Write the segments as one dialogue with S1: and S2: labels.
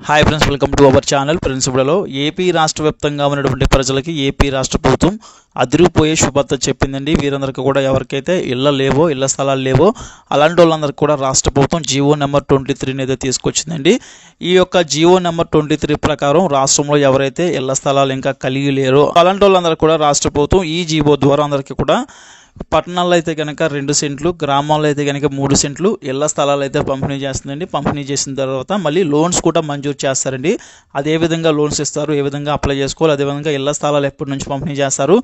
S1: Hi friends welcome to our channel ప్రిన్సిపల్లో AP రాష్ట్ర వ్యాప్తంగా ఉన్నటువంటి ప్రజలకి ఏపీ రాష్ట్ర ప్రభుత్వం అదిరిపోయే శుభార్త చెప్పిందండి. వీరందరికీ కూడా ఎవరికైతే ఇళ్ళ లేవో ఇళ్ళ స్థలాలు లేవో అలాంటి వాళ్ళందరికీ కూడా రాష్ట్ర ప్రభుత్వం జీవో నెంబర్ ట్వంటీ త్రీని అయితే తీసుకొచ్చిందండి. ఈ యొక్క జీవో నెంబర్ ట్వంటీ త్రీ ప్రకారం రాష్ట్రంలో ఎవరైతే ఇళ్ళ స్థలాలు ఇంకా కలిగి లేరో అలాంటి వాళ్ళందరికీ కూడా రాష్ట్ర ప్రభుత్వం ఈ జీవో ద్వారా అందరికీ కూడా పట్టణాల్లో అయితే కనుక రెండు సెంట్లు గ్రామాల్లో అయితే కనుక మూడు సెంట్లు ఇళ్ళ స్థలాలు అయితే పంపిణీ చేస్తుందండి. పంపిణీ చేసిన తర్వాత మళ్ళీ లోన్స్ కూడా మంజూరు చేస్తారండి. అది ఏ విధంగా లోన్స్ ఇస్తారు ఏ విధంగా అప్లై చేసుకోవాలి అదేవిధంగా ఇళ్ళ స్థలాలు ఎప్పటి నుంచి పంపిణీ చేస్తారు.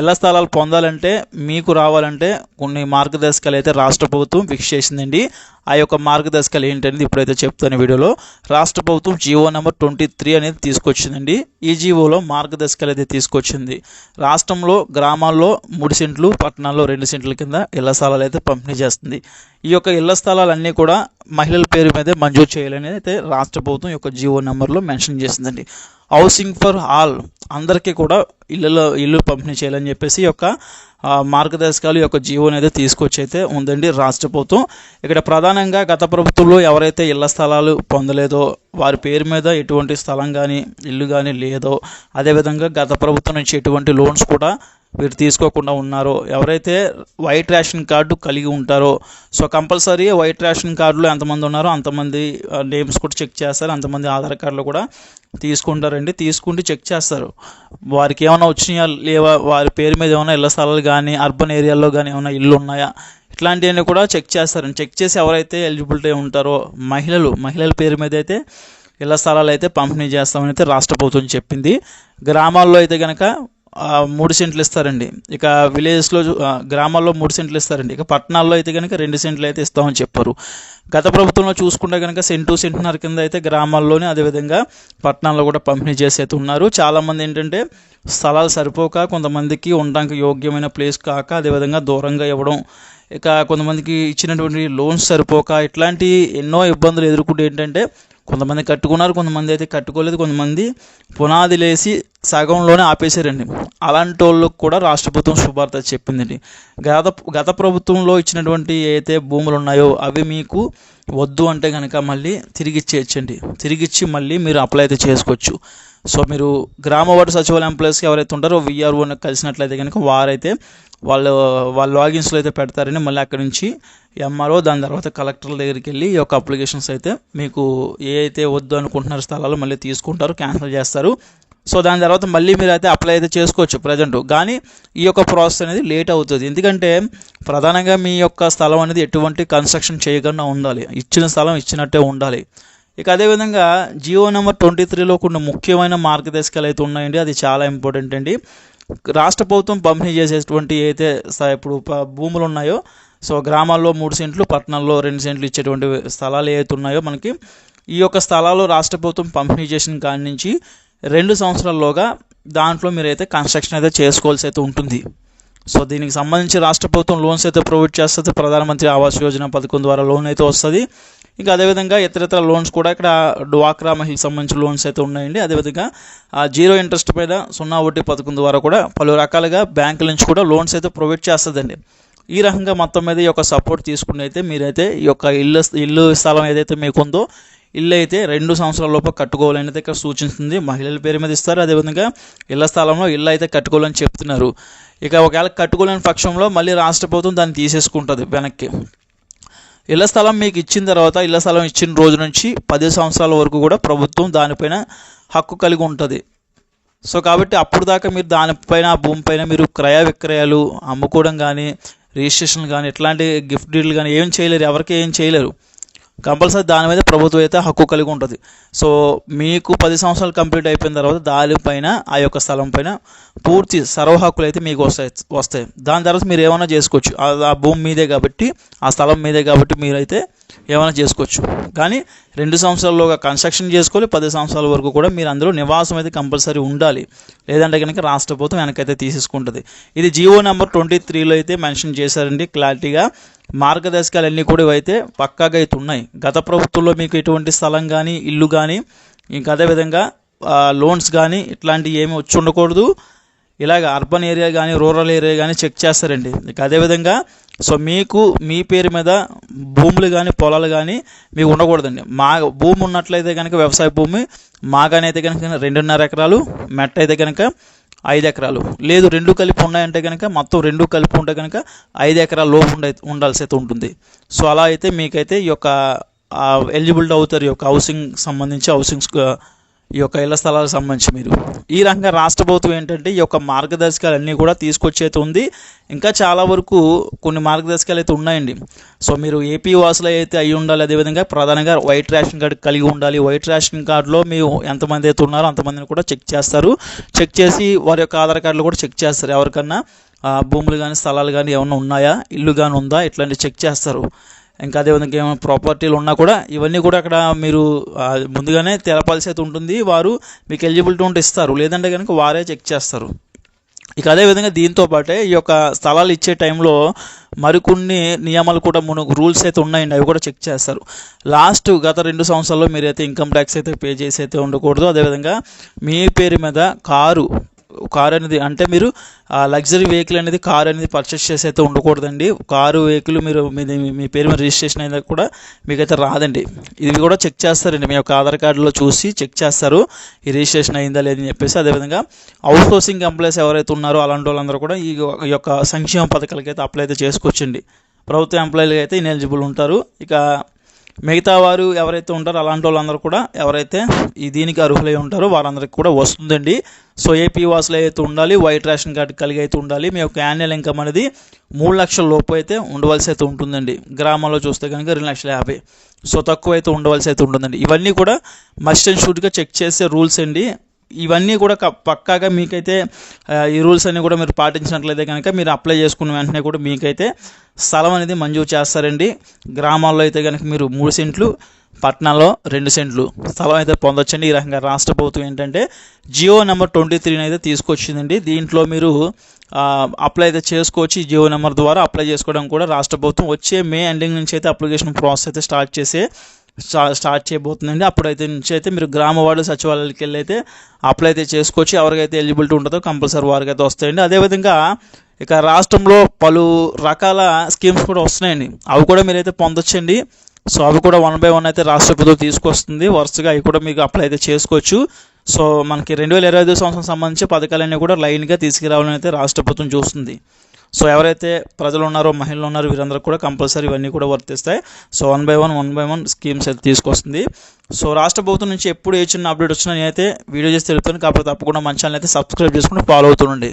S1: ఇళ్ళ స్థలాలు పొందాలంటే మీకు రావాలంటే కొన్ని మార్గదర్శకాలు అయితే రాష్ట్ర ప్రభుత్వం ఫిక్స్ చేసిందండి. ఆ యొక్క మార్గదర్శకాలు ఏంటనేది ఇప్పుడైతే చెప్తాను వీడియోలో. రాష్ట్ర ప్రభుత్వం జీవో నెంబర్ ట్వంటీ త్రీ అనేది తీసుకొచ్చిందండి. ఈ జీవోలో మార్గదర్శకాలు అయితే తీసుకొచ్చింది. రాష్ట్రంలో గ్రామాల్లో మూడు సెంట్లు పట్టణాల్లో రెండు సెంట్ల కింద ఇళ్ళ స్థలాలు అయితే పంపిణీ చేస్తుంది. ఈ యొక్క ఇళ్ళ స్థలాలన్నీ కూడా మహిళల పేరు మీదే మంజూరు చేయాలని అయితే రాష్ట్ర ప్రభుత్వం యొక్క జీవో నెంబర్లో మెన్షన్ చేసిందండి. హౌసింగ్ ఫర్ ఆల్ అందరికీ కూడా ఇళ్ళలో ఇల్లు పంపిణీ చేయాలని చెప్పేసి యొక్క మార్గదర్శకాలు ఈ యొక్క జీవోని అయితే తీసుకొచ్చి అయితే ఉందండి రాష్ట్ర ప్రభుత్వం. ఇక్కడ ప్రధానంగా గత ప్రభుత్వంలో ఎవరైతే ఇళ్ళ స్థలాలు పొందలేదో వారి పేరు మీద ఎటువంటి స్థలం కానీ ఇల్లు కానీ లేదో అదేవిధంగా గత ప్రభుత్వం నుంచి ఎటువంటి లోన్స్ కూడా వీరు తీసుకోకుండా ఉన్నారో ఎవరైతే వైట్ రేషన్ కార్డు కలిగి ఉంటారో సో కంపల్సరీ వైట్ రేషన్ కార్డులో ఎంతమంది ఉన్నారో అంతమంది నేమ్స్ కూడా చెక్ చేస్తారు అంతమంది ఆధార్ కార్డులు కూడా తీసుకుంటారండి. తీసుకుంటే చెక్ చేస్తారు. వారికి ఏమైనా వచ్చినాయా లేవా వారి పేరు మీద ఏమైనా ఇళ్ళ స్థలాలు కానీ అర్బన్ ఏరియాల్లో కానీ ఏమైనా ఇల్లు ఉన్నాయా ఇట్లాంటివన్నీ కూడా చెక్ చేస్తారండి. చెక్ చేసి ఎవరైతే ఎలిజిబిలిటీ ఉంటారో మహిళలు మహిళల పేరు మీద అయితే ఇళ్ళ స్థలాలు అయితే పంపిణీ చేస్తామని అయితే రాష్ట్ర ప్రభుత్వం చెప్పింది. గ్రామాల్లో అయితే కనుక మూడు సెంట్లు ఇస్తారండి. ఇక విలేజెస్లో గ్రామాల్లో మూడు సెంట్లు ఇస్తారండి. ఇక పట్టణాల్లో అయితే కనుక రెండు సెంట్లు అయితే ఇస్తామని చెప్పారు. గత ప్రభుత్వంలో చూసుకుంటే కనుక సెంటు సెంటున్నర కింద అయితే గ్రామాల్లోనే అదేవిధంగా పట్టణాల్లో కూడా పంపిణీ చేసి అయితే ఉన్నారు. చాలామంది ఏంటంటే స్థలాలు సరిపోక కొంతమందికి ఉండడానికి యోగ్యమైన ప్లేస్ కాక అదేవిధంగా దూరంగా ఇవ్వడం ఇక కొంతమందికి ఇచ్చినటువంటి లోన్స్ సరిపోక ఇట్లాంటి ఎన్నో ఇబ్బందులు ఎదుర్కొంటే ఏంటంటే కొంతమంది కట్టుకున్నారు కొంతమంది అయితే కట్టుకోలేదు కొంతమంది పునాది లేసి సగంలోనే ఆపేశారండి. అలాంటి వాళ్ళకు కూడా రాష్ట్ర ప్రభుత్వం శుభార్త చెప్పిందండి. గత గత ప్రభుత్వంలో ఇచ్చినటువంటి ఏదైతే భూములు ఉన్నాయో అవి మీకు వద్దు అంటే కనుక మళ్ళీ తిరిగి ఇచ్చేయచ్చండి. తిరిగి ఇచ్చి మళ్ళీ మీరు అప్లై అయితే చేసుకోవచ్చు. సో మీరు గ్రామ వార్డు సచివాలయం ఎంప్లాయీస్కి ఎవరైతే ఉంటారో విఆర్ఓని కలిసినట్లయితే కనుక వారైతే వాళ్ళు వాళ్ళ లాగిన్స్లో అయితే పెడతారని మళ్ళీ అక్కడి నుంచి ఎంఆర్ఓ దాని తర్వాత కలెక్టర్ల దగ్గరికి వెళ్ళి ఈ యొక్క అప్లికేషన్స్ అయితే మీకు ఏ అయితే వద్దు అనుకుంటున్నారో స్థలాలు మళ్ళీ తీసుకుంటారు క్యాన్సిల్ చేస్తారు. సో దాని తర్వాత మళ్ళీ మీరు అయితే అప్లై అయితే చేసుకోవచ్చు ప్రజెంట్ కానీ ఈ యొక్క ప్రాసెస్ అనేది లేట్ అవుతుంది. ఎందుకంటే ప్రధానంగా మీ యొక్క స్థలం అనేది ఎటువంటి కన్స్ట్రక్షన్ చేయకుండా ఉండాలి. ఇచ్చిన స్థలం ఇచ్చినట్టే ఉండాలి. ఇక అదేవిధంగా జియో నెంబర్ ట్వంటీ త్రీలో కొన్ని ముఖ్యమైన మార్గదర్శకాలు అయితే ఉన్నాయండి. అది చాలా ఇంపార్టెంట్ అండి. రాష్ట్ర ప్రభుత్వం పంపిణీ చేసేటువంటి అయితే ఇప్పుడు భూములు ఉన్నాయో సో గ్రామాల్లో మూడు సెంట్లు పట్టణాల్లో రెండు సెంట్లు ఇచ్చేటువంటి స్థలాలు ఏవైతే ఉన్నాయో మనకి ఈ యొక్క స్థలాలు రాష్ట్ర ప్రభుత్వం పంపిణీ చేసిన కాడి నుంచి రెండు సంవత్సరాల్లోగా దాంట్లో మీరైతే కన్స్ట్రక్షన్ అయితే చేసుకోవాల్సి అయితే ఉంటుంది. సో దీనికి సంబంధించి రాష్ట్ర ప్రభుత్వం లోన్స్ అయితే ప్రొవైడ్ చేస్తుంది. ప్రధానమంత్రి ఆవాస్ యోజన పథకం ద్వారా లోన్ అయితే వస్తుంది. ఇంకా అదేవిధంగా ఇతర ఇతర లోన్స్ కూడా ఇక్కడ డ్వాక్రా మహిళకి సంబంధించిన లోన్స్ అయితే ఉన్నాయండి. అదేవిధంగా ఆ జీరో ఇంట్రెస్ట్ పైన సున్నా వడ్డీ పథకం ద్వారా కూడా పలు రకాలుగా బ్యాంకుల నుంచి కూడా లోన్స్ అయితే ప్రొవైడ్ చేస్తుందండి. ఈ రకంగా మొత్తం మీద ఈ యొక్క సపోర్ట్ తీసుకుని అయితే మీరైతే ఈ యొక్క ఇల్లు ఇల్లు స్థలం ఏదైతే మీకు ఉందో ఇల్లు అయితే రెండు సంవత్సరాల లోపు కట్టుకోవాలని అయితే ఇక్కడ సూచిస్తుంది. మహిళల పేరు మీద ఇస్తారు. అదేవిధంగా ఇళ్ళ స్థలంలో ఇల్లు అయితే కట్టుకోవాలని చెప్తున్నారు. ఇక ఒకవేళ కట్టుకోలేని పక్షంలో మళ్ళీ రాష్ట్ర ప్రభుత్వం దాన్ని తీసేసుకుంటుంది వెనక్కి. ఇళ్ళ స్థలం మీకు ఇచ్చిన తర్వాత ఇళ్ళ స్థలం ఇచ్చిన రోజు నుంచి పది సంవత్సరాల వరకు కూడా ప్రభుత్వం దానిపైన హక్కు కలిగి ఉంటుంది. సో కాబట్టి అప్పుడు దాకా మీరు దానిపైన ఆ మీరు క్రయ విక్రయాలు అమ్ముకోవడం కానీ రిజిస్ట్రేషన్ కానీ ఇట్లాంటి గిఫ్ట్ డీల్ కానీ ఏం చేయలేరు. ఎవరికి ఏం చేయలేరు. కంపల్సరీ దాని మీద ప్రభుత్వం అయితే హక్కు కలిగి ఉంటుంది. సో మీకు పది సంవత్సరాలు కంప్లీట్ అయిపోయిన తర్వాత దానిపైన ఆ యొక్క స్థలం పైన పూర్తి సర్వ హక్కులు అయితే మీకు వస్తాయి వస్తాయి. దాని తర్వాత మీరు ఏమైనా చేసుకోవచ్చు. ఆ ఆ భూమి మీదే కాబట్టి ఆ స్థలం మీదే కాబట్టి మీరైతే ఏమైనా చేసుకోవచ్చు. కానీ రెండు సంవత్సరాల్లోగా కన్స్ట్రక్షన్ చేసుకోవాలి పది సంవత్సరాల వరకు కూడా మీరు అందులో నివాసం అయితే కంపల్సరీ ఉండాలి. లేదంటే కనుక రాష్ట్ర ప్రభుత్వం వెనకైతే తీసేసుకుంటుంది. ఇది జియో నెంబర్ ట్వంటీ త్రీలో అయితే మెన్షన్ చేశారండి క్లారిటీగా. మార్గదర్శకాలన్నీ కూడా ఇవైతే పక్కాగా అయితే ఉన్నాయి. గత ప్రభుత్వంలో మీకు ఎటువంటి స్థలం కానీ ఇల్లు కానీ ఇంకా అదేవిధంగా లోన్స్ కానీ ఇట్లాంటివి ఏమి వచ్చి ఉండకూడదు. ఇలాగ అర్బన్ ఏరియా కానీ రూరల్ ఏరియా కానీ చెక్ చేస్తారండి. అదేవిధంగా సో మీకు మీ పేరు మీద భూములు కానీ పొలాలు కానీ మీకు ఉండకూడదండి. మా భూమి ఉన్నట్లయితే కనుక వ్యవసాయ భూమి మాగానైతే కనుక రెండున్నర ఎకరాలు మెట్ట అయితే కనుక ఐదు ఎకరాలు. లేదు రెండు కలిపి ఉన్నాయంటే కనుక మొత్తం రెండు కలిపి ఉంటే కనుక ఐదు ఎకరాల లోపు ఉండే ఉండాల్సి అయితే ఉంటుంది. సో అలా అయితే మీకైతే ఈ యొక్క ఎలిజిబిలిటీ అవుతారు ఈ యొక్క హౌసింగ్ సంబంధించి హౌసింగ్స్ ఈ యొక్క ఇళ్ళ స్థలాలకు సంబంధించి మీరు. ఈ రకంగా రాష్ట్ర ప్రభుత్వం ఏంటంటే ఈ యొక్క మార్గదర్శకాలు అన్నీ కూడా తీసుకొచ్చేది ఉంది. ఇంకా చాలా వరకు కొన్ని మార్గదర్శకాలు అయితే ఉన్నాయండి. సో మీరు ఏపీ వాసులు అయితే అయి ఉండాలి. అదేవిధంగా ప్రధానంగా వైట్ రేషన్ కార్డు కలిగి ఉండాలి. వైట్ రేషన్ కార్డులో మీరు ఎంతమంది అయితే ఉన్నారో అంతమందిని కూడా చెక్ చేస్తారు. చెక్ చేసి వారి యొక్క ఆధార్ కార్డులు కూడా చెక్ చేస్తారు. ఎవరికన్నా భూములు కానీ స్థలాలు కానీ ఏమైనా ఉన్నాయా? ఇల్లు కానీ ఉందా? ఇట్లాంటివి చెక్ చేస్తారు. ఇంకా అదేవిధంగా ఏమైనా ప్రాపర్టీలు ఉన్నా కూడా ఇవన్నీ కూడా అక్కడ మీరు ముందుగానే తెలపాల్సి అయితే ఉంటుంది. వారు మీకు ఎలిజిబిలిటీ ఉంటే ఇస్తారు. లేదంటే కనుక వారే చెక్ చేస్తారు. ఇక అదేవిధంగా దీంతో పాటే ఈ యొక్క స్థలాలు ఇచ్చే టైంలో మరికొన్ని నియమాలు కూడా మన రూల్స్ అయితే ఉన్నాయండి. అవి కూడా చెక్ చేస్తారు. లాస్ట్ గత రెండు సంవత్సరాల్లో మీరైతే ఇన్కమ్ ట్యాక్స్ అయితే పే చేసి అయితే ఉండకూడదు. అదేవిధంగా మీ పేరు మీద కారు కారు అనేది అంటే మీరు లగ్జరీ వెహికల్ అనేది కారు అనేది పర్చేస్ చేసి అయితే ఉండకూడదండి. కారు వెహికల్ మీరు మీ పేరు మీద రిజిస్ట్రేషన్ అయినా కూడా మీకైతే రాదండి. ఇది కూడా చెక్ చేస్తారండి. మీ యొక్క ఆధార్ కార్డులో చూసి చెక్ చేస్తారు. ఈ రిజిస్ట్రేషన్ అయిందా లేదని చెప్పేసి. అదేవిధంగా అవుట్ సోర్సింగ్ ఎంప్లాయీస్ ఎవరైతే ఉన్నారో అలాంటి వాళ్ళందరూ కూడా ఈ యొక్క సంక్షేమ పథకాలకి అయితే అప్లై అయితే చేసుకోవచ్చండి. ప్రభుత్వ ఎంప్లాయీలు అయితే ఇనెలిజిబుల్ ఉంటారు. ఇక మిగతా వారు ఎవరైతే ఉంటారో అలాంటి వాళ్ళందరూ కూడా ఎవరైతే ఈ దీనికి అర్హులై ఉంటారో వారందరికీ కూడా వస్తుందండి. సో ఏపీ వాసులు అయితే ఉండాలి వైట్ రేషన్ కార్డు కలిగి అయితే ఉండాలి మీ యొక్క యాన్యువల్ ఇన్కమ్ అనేది మూడు లక్షల లోపు అయితే ఉండవలసి అయితే ఉంటుందండి. గ్రామాల్లో చూస్తే కనుక రెండు లక్షల యాభై. సో తక్కువ అయితే ఉండవలసి అయితే ఉంటుందండి. ఇవన్నీ కూడా మస్ట్ అండ్ షూట్గా చెక్ చేసే రూల్స్ అండి. ఇవన్నీ కూడా క- పక్కాగా మీకైతే ఈ రూల్స్ అన్నీ కూడా మీరు పాటించినట్లయితే కనుక మీరు అప్లై చేసుకున్న వెంటనే కూడా మీకైతే స్థలం అనేది మంజూరు చేస్తారండి. గ్రామాల్లో అయితే కనుక మీరు మూడు సెంట్లు పట్టణాల్లో రెండు సెంట్లు స్థలం అయితే పొందొచ్చండి. ఈ రకంగా రాష్ట్ర ప్రభుత్వం ఏంటంటే జియో నెంబర్ ట్వంటీ త్రీని అయితే తీసుకొచ్చిందండి. దీంట్లో మీరు అప్లై అయితే చేసుకోవచ్చు. జియో నెంబర్ ద్వారా అప్లై చేసుకోవడం కూడా రాష్ట్ర ప్రభుత్వం వచ్చే మే ఎండింగ్ నుంచి అయితే అప్లికేషన్ ప్రాసెస్ అయితే స్టార్ట్ చేసే స్టార్ట్ చేయబోతుందండి. అప్పుడైతే నుంచి అయితే మీరు గ్రామ వార్డు సచివాలయాలకు వెళ్ళి అయితే అప్లై అయితే చేసుకోవచ్చు. ఎవరికైతే ఎలిజిబిలిటీ ఉంటుందో కంపల్సరీ వారికి అయితే వస్తాయండి. అదేవిధంగా ఇక రాష్ట్రంలో పలు రకాల స్కీమ్స్ కూడా వస్తున్నాయండి. అవి కూడా మీరైతే పొందొచ్చండి. సో అవి కూడా వన్ బై వన్ అయితే రాష్ట్ర ప్రభుత్వం తీసుకొస్తుంది. వరుసగా అవి కూడా మీకు అప్లై అయితే చేసుకోవచ్చు. సో మనకి రెండు వేల ఇరవై ఐదు సంవత్సరం సంబంధించి పథకాలన్నీ కూడా లైన్గా తీసుకురావాలని అయితే రాష్ట్ర ప్రభుత్వం చూస్తుంది. సో ఎవరైతే ప్రజలు ఉన్నారో మహిళలు ఉన్నారో వీరందరూ కూడా కంపల్సరీ ఇవన్నీ కూడా వర్తిస్తాయి. So one by one one by one schemes అయితే తీసుకొస్తుంది. సో రాష్ట్ర ప్రభుత్వం నుంచి ఎప్పుడు ఏ చిన్న అప్డేట్ వచ్చినా నేనైతే వీడియో చేసి తెలుపుతాను. కాకపోతే తప్పకుండా మన ఛానల్ అయితే సబ్స్క్రైబ్ చేసుకుని ఫాలో అవుతుండండి.